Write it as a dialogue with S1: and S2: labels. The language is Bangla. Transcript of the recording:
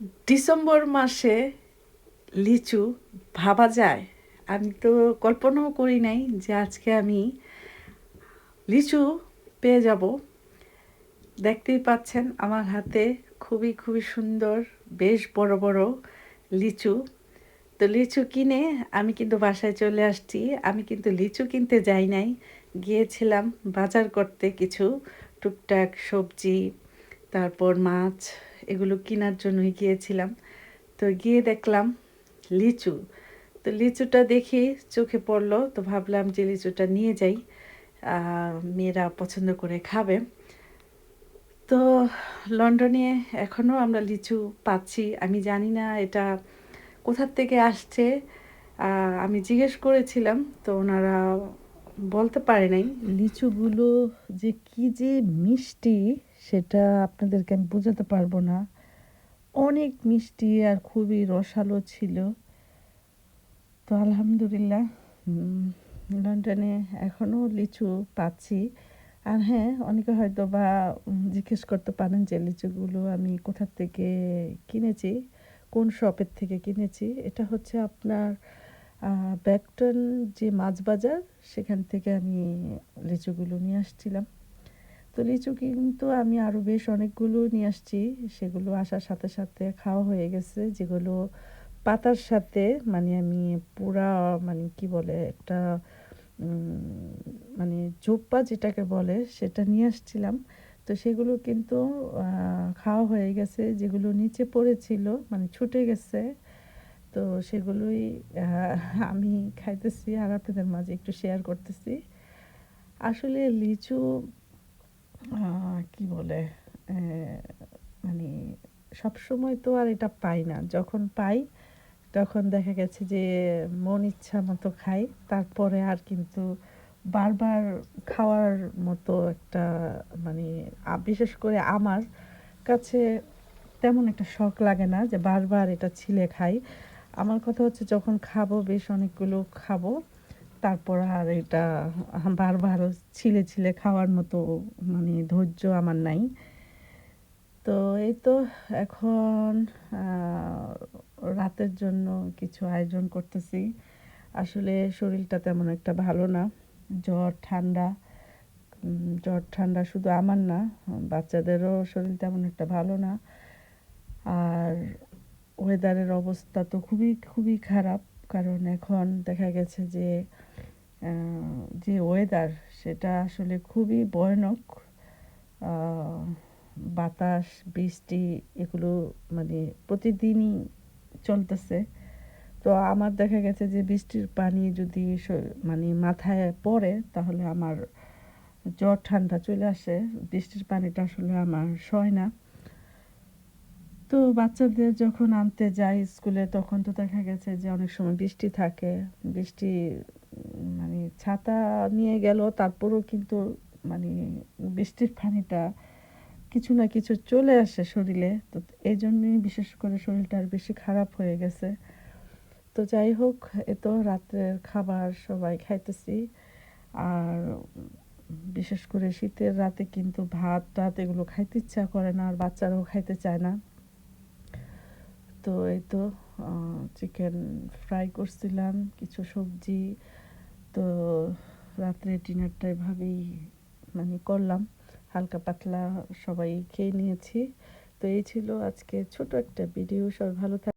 S1: ডিসেম্বর মাসে লিচু ভাবা যায়। আমি তো কল্পনাও করি নাই যে আজকে আমি লিচু পেয়ে যাব। দেখতেই পাচ্ছেন আমার হাতে খুবই খুবই সুন্দর, বেশ বড় বড় লিচু। তো লিচু কিনে আমি কিন্তু বাসায় চলে আসছি। আমি কিন্তু লিচু কিনতে যাই নাই। গিয়েছিলাম বাজার করতে কিছু টুকটাক সবজি তারপর মাছ, এগুলো কেনার জন্যই গিয়েছিলাম। তো গিয়ে দেখলাম লিচু। তো লিচুটা দেখি চোখে পড়ল, তো ভাবলাম যে লিচুটা নিয়ে যাই। মেয়েরা পছন্দ করে খাবে। তো লন্ডনে এখনও আমরা লিচু পাচ্ছি। আমি জানি না এটা কোথার থেকে আসছে। আমি জিজ্ঞেস করেছিলাম, তো ওনারা বলতে পারে নাই। লিচুগুলো যে কি যে মিষ্টি, সেটা আপনাদেরকে আমি বোঝাতে পারব না। অনেক মিষ্টি আর খুবই রসালো ছিল। তো আলহামদুলিল্লাহ লন্ডনে এখনও লিচু পাচ্ছি। আর হ্যাঁ অনেকে হয়তো বা জিজ্ঞেস করতে পারেন যে লিচুগুলো আমি কোথার থেকে কিনেছি, কোন শপের থেকে কিনেছি। এটা হচ্ছে আপনার ব্যাকটন যে মাছ বাজার, সেখান থেকে আমি লিচুগুলো নিয়ে আসছিলাম। তো লিচু কিন্তু আমি আরও বেশ অনেকগুলো নিয়ে আসছি। সেগুলো আসার সাথে সাথে খাওয়া হয়ে গেছে, যেগুলো পাতার সাথে মানে আমি পুরা মানে কি বলে, একটা মানে জোপ্পা যেটাকে বলে, সেটা নিয়ে আসছিলাম। তো সেগুলো কিন্তু খাওয়া হয়ে গেছে, যেগুলো নিচে পড়েছিল মানে ছুটে গেছে। তো সেগুলোই আমি খাইতেছি আর আপনাদের মাঝে একটু শেয়ার করতেছি। আসলে লিচু কি বলে মানে সব সময় তো আর এটা পাই না। যখন পাই, তখন দেখা গেছে যে মন ইচ্ছা মতো খাই। তারপরে আর কিন্তু বারবার খাওয়ার মতো একটা মানে বিশেষ করে আমার কাছে তেমন একটা শখ লাগে না যে বারবার এটা ছিলে খাই। আমার কথা হচ্ছে যখন খাব, বেশ অনেকগুলো খাব, তারপর আর এটা বারবার ছিলে ছিলে খাওয়ার মতো মানে ধৈর্য আমার নাই। তো এই তো এখন রাতের জন্য কিছু আয়োজন করতেছি। আসলে শরীরটা তেমন একটা ভালো না, জ্বর, ঠান্ডা জ্বর, ঠান্ডা শুধু আমার না, বাচ্চাদেরও শরীর তেমন একটা ভালো না। আর ওয়েদারের অবস্থা তো খুবই খুবই খারাপ। কারণ এখন দেখা গেছে যে যে ওয়েদার সেটা আসলে খুবই ভয়ানক। বাতাস, বৃষ্টি, এগুলো মানে প্রতিদিনই চলতেছে। তো আমার দেখা গেছে যে, বৃষ্টির পানি যদি মানে মাথায় পড়ে, তাহলে আমার জ্বর, ঠান্ডা চলে আসে। বৃষ্টির পানিটা আসলে আমার সয় না। তো বাচ্চাদের যখন আনতে যাই স্কুলে তখন তো দেখা গেছে যে অনেক সময় বৃষ্টি থাকে। বৃষ্টি মানে ছাতা নিয়ে গেল, তারপরেও কিন্তু মানে বৃষ্টির পানিটা কিছু না কিছু চলে আসে শরীরে। তো এই জন্যই বিশেষ করে শরীরটা আর বেশি খারাপ হয়ে গেছে। তো যাই হোক, এ তো রাত্রের খাবার সবাই খাইতেছি। আর বিশেষ করে শীতের রাতে কিন্তু ভাত, টাত এগুলো খাইতে ইচ্ছা করে না, আর বাচ্চারাও খাইতে চায় না। তো এই তো চিকেন ফ্রাই করছিলাম, কিছু সবজি। তো রাত্রে ডিনারটা এভাবেই মানে করলাম। হালকা পাতলা সবাই খেয়ে নিয়েছি। তো এই ছিল আজকে ছোট একটা ভিডিও সবাই ভালো থাক